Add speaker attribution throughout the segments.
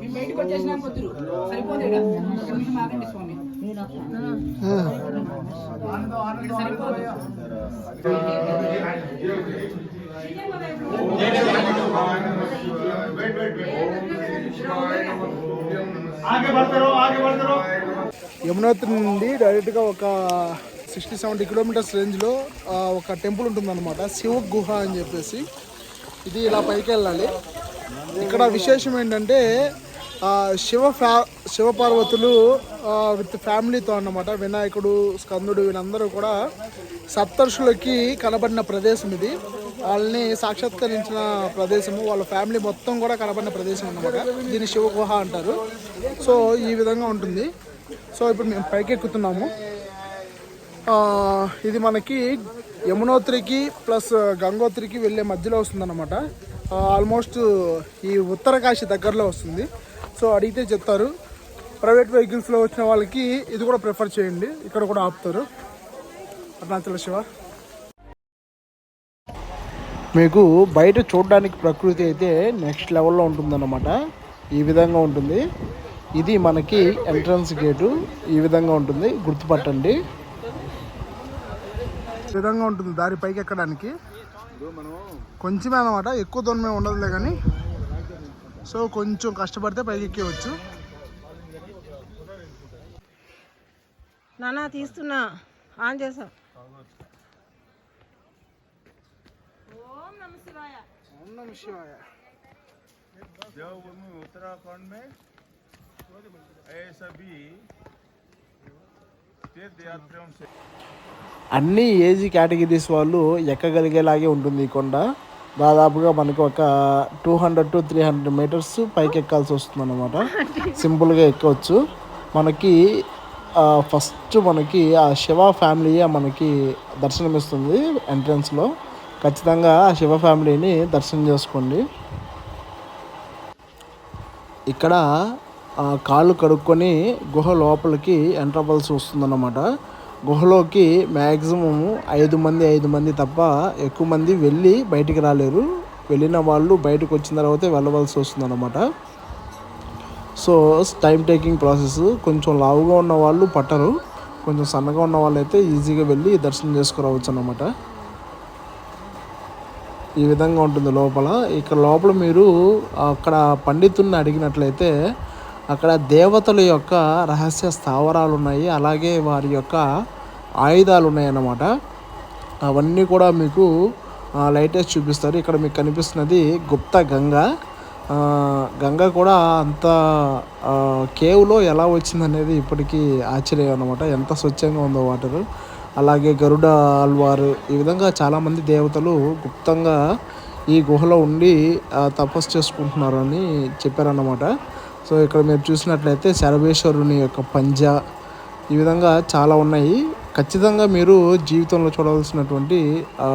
Speaker 1: మేము బయటకు పొద్దురు నిమిషం ఆగండి స్వామి.
Speaker 2: యమునోత్రి నుండి డైరెక్ట్గా ఒక సిక్స్టీ సెవెంటీ కిలోమీటర్స్ రేంజ్లో ఒక టెంపుల్ ఉంటుందన్నమాట. శివ గుహ అని చెప్పేసి. ఇది ఇలా పైకి వెళ్ళాలి ఇక్కడ విశేషం ఏంటంటే శివ ఫ్యా శివపార్వతులు విత్ ఫ్యామిలీతో అన్నమాట. వినాయకుడు స్కందుడు వీళ్ళందరూ కూడా సప్తర్షులకి కనబడిన ప్రదేశం ఇది. వాళ్ళని సాక్షాత్కరించిన ప్రదేశము వాళ్ళ ఫ్యామిలీ మొత్తం కూడా కనబడిన ప్రదేశం అన్నమాట. దీన్ని శివ గుహ అంటారు. సో ఈ విధంగా ఉంటుంది. సో ఇప్పుడు మేము పైకెక్కుతున్నాము. ఇది మనకి యమునోత్రికి ప్లస్ గంగోత్రికి వెళ్ళే మధ్యలో వస్తుందన్నమాట. ఆల్మోస్ట్ ఈ ఉత్తరకాశి దగ్గరలో వస్తుంది. సో అడిగితే చెప్తారు. ప్రైవేట్ వెహికల్స్లో వచ్చిన వాళ్ళకి ఇది కూడా ప్రిఫర్ చేయండి. ఇక్కడ కూడా ఆపుతారు. అరుణాచల శివ. మీకు బయట చూడడానికి ప్రకృతి అయితే నెక్స్ట్ లెవెల్లో ఉంటుందన్నమాట. ఈ విధంగా ఉంటుంది. ఇది మనకి ఎంట్రన్స్ గేటు. ఈ విధంగా ఉంటుంది. గుర్తుపట్టండి. ఈ విధంగా ఉంటుంది. దారి పైకి ఎక్కడానికి. కొంచెమే అనమాట ఎక్కువ దూరమే ఉండదులే కానీ సో కొంచెం కష్టపడితే పైకి ఎక్కేవచ్చు
Speaker 3: నానా తీస్తున్నా ఆన్ చేసా
Speaker 2: ఓం నమః శివాయ
Speaker 4: देवभूमि उत्तराखंड में ऐसा भी तीर्थ यात्रियों से
Speaker 2: అన్ని ఏజ్ కేటగిరీస్ వాళ్ళు ఎక్కగలిగేలాగే ఉంటుంది ఈ కొండ. దాదాపుగా మనకు ఒక two hundred to three hundred metres పైకి ఎక్కాల్సి వస్తుంది అనమాట సింపుల్గా ఎక్కవచ్చు. మనకి ఫస్ట్ మనకి ఆ శివ ఫ్యామిలీ మనకి దర్శనమిస్తుంది ఎంట్రన్స్లో. ఖచ్చితంగా ఆ శివ ఫ్యామిలీని దర్శనం చేసుకోండి. ఇక్కడ కాళ్ళు కడుక్కొని గుహ లోపలికి ఎంటర్ అవ్వాల్సి వస్తుందన్నమాట. గుహలోకి మ్యాక్సిమం ఐదు మంది ఐదు మంది తప్ప ఎక్కువ మంది వెళ్ళి బయటికి రాలేరు. వెళ్ళిన వాళ్ళు బయటకు వచ్చిన తర్వాతే వెళ్ళవలసి వస్తుందన్నమాట. సో టైం టేకింగ్ ప్రాసెస్ కొంచెం లావుగా ఉన్న వాళ్ళు పట్టరు. కొంచెం సన్నగా ఉన్న వాళ్ళు అయితే ఈజీగా వెళ్ళి దర్శనం చేసుకురావచ్చు అన్నమాట. ఈ విధంగా ఉంటుంది లోపల. ఇక్కడ లోపల మీరు అక్కడ పండితుడిని అడిగినట్లయితే అక్కడ దేవతల యొక్క రహస్య స్థావరాలు ఉన్నాయి అలాగే వారి యొక్క ఆయుధాలు ఉన్నాయన్నమాట అవన్నీ కూడా మీకు లైటెస్ట్ చూపిస్తారు. ఇక్కడ మీకు కనిపిస్తున్నది గుప్త గంగ. గంగ కూడా అంత కేవ్లో ఎలా వచ్చిందనేది ఇప్పటికీ ఆశ్చర్యం అనమాట ఎంత స్వచ్ఛంగా ఉందో వాటర్ అలాగే గరుడ ఆల్వారు ఈ విధంగా చాలామంది దేవతలు గుప్తంగా ఈ గుహలో ఉండి తపస్సు చేసుకుంటున్నారని చెప్పారన్నమాట. సో ఇక్కడ మీరు చూసినట్లయితే శరభేశ్వరుని యొక్క పంజా ఈ విధంగా చాలా ఉన్నాయి. ఖచ్చితంగా మీరు జీవితంలో చూడవలసినటువంటి ఆ,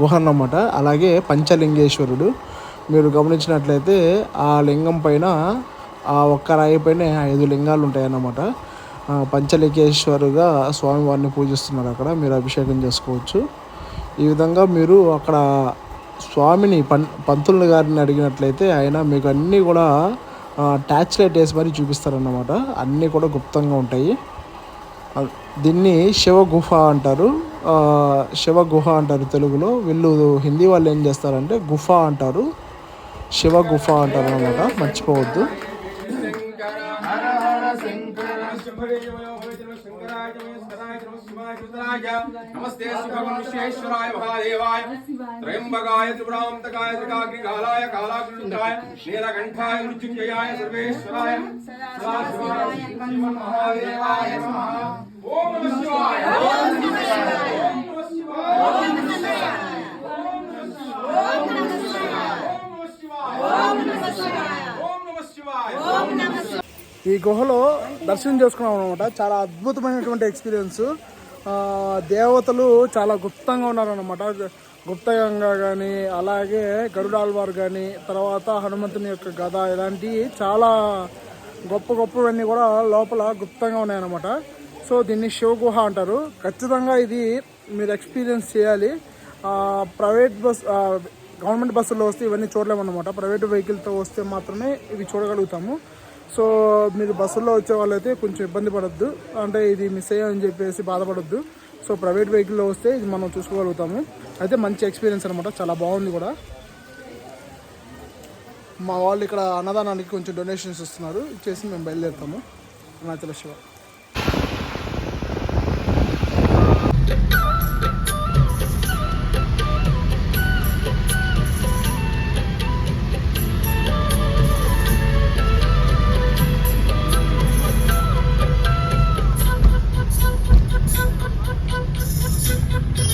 Speaker 2: గుహ అన్నమాట. అలాగే పంచలింగేశ్వరుడు. మీరు గమనించినట్లయితే ఆ లింగం పైన ఆ ఒక్క రాయి పైన ఐదు లింగాలు ఉంటాయి అన్నమాట. పంచలింగేశ్వరుగా స్వామివారిని పూజిస్తున్నారు అక్కడ. మీరు అభిషేకం చేసుకోవచ్చు. ఈ విధంగా మీరు అక్కడ స్వామిని పం పంతులు గారిని అడిగినట్లయితే ఆయన మీకు అన్నీ కూడా ట్యాచ్ లైట్ వేసి మరీ చూపిస్తారన్నమాట. అన్నీ కూడా గుప్తంగా ఉంటాయి. దీన్ని శివ గుహ అంటారు. శివ గుహ అంటారు తెలుగులో. వీళ్ళు హిందీ వాళ్ళు ఏం చేస్తారంటే గుఫ అంటారు. శివ గుఫ అంటారు అనమాట మర్చిపోవద్దు.
Speaker 5: नमस्ते सुभगवान विश्वेश्वराय महादेवाय। त्रयंबकाय त्रिपुरांतकाय त्रिकाग्निकालाय कालाग्निकाय नीलकंठाय मृत्युंजयाय सर्वेश्वराय। सदाशिवाय महादेवाय नमः। ओम नमः शिवाय। ओम नमः शिवाय। ओम नमः शिवाय।
Speaker 2: ఈ గుహలో దర్శనం చేసుకున్నాం అనమాట చాలా అద్భుతమైనటువంటి ఎక్స్పీరియన్స్ దేవతలు చాలా గుప్తంగా ఉన్నారనమాట గుప్తగంగా కానీ అలాగే గరుడాల్వారు కానీ తర్వాత హనుమంతుని యొక్క గద ఇలాంటివి చాలా గొప్ప గొప్పవన్నీ కూడా లోపల గుప్తంగా ఉన్నాయన్నమాట. సో దీన్ని శివగుహ అంటారు. ఖచ్చితంగా ఇది మీరు ఎక్స్పీరియన్స్ చేయాలి. ప్రైవేట్ బస్
Speaker 6: గవర్నమెంట్ బస్సుల్లో వస్తే ఇవన్నీ చూడలేమన్నమాట. ప్రైవేట్ వెహికల్తో వస్తే మాత్రమే ఇవి చూడగలుగుతాము. సో మీరు బస్సుల్లో వచ్చే వాళ్ళైతే కొంచెం ఇబ్బంది పడద్దు. అంటే ఇది మిస్ అయ్యామని చెప్పేసి బాధపడద్దు. సో ప్రైవేట్ వెహికల్లో వస్తే ఇది మనం చూసుకోగలుగుతాము. అయితే మంచి ఎక్స్పీరియన్స్ అనమాట చాలా బాగుంది కూడా. మా వాళ్ళు ఇక్కడ అన్నదానానికి కొంచెం డొనేషన్స్ ఇస్తున్నారు. ఇచ్చేసి మేము బయలుదేరుతాము. అరుణాచల శివ.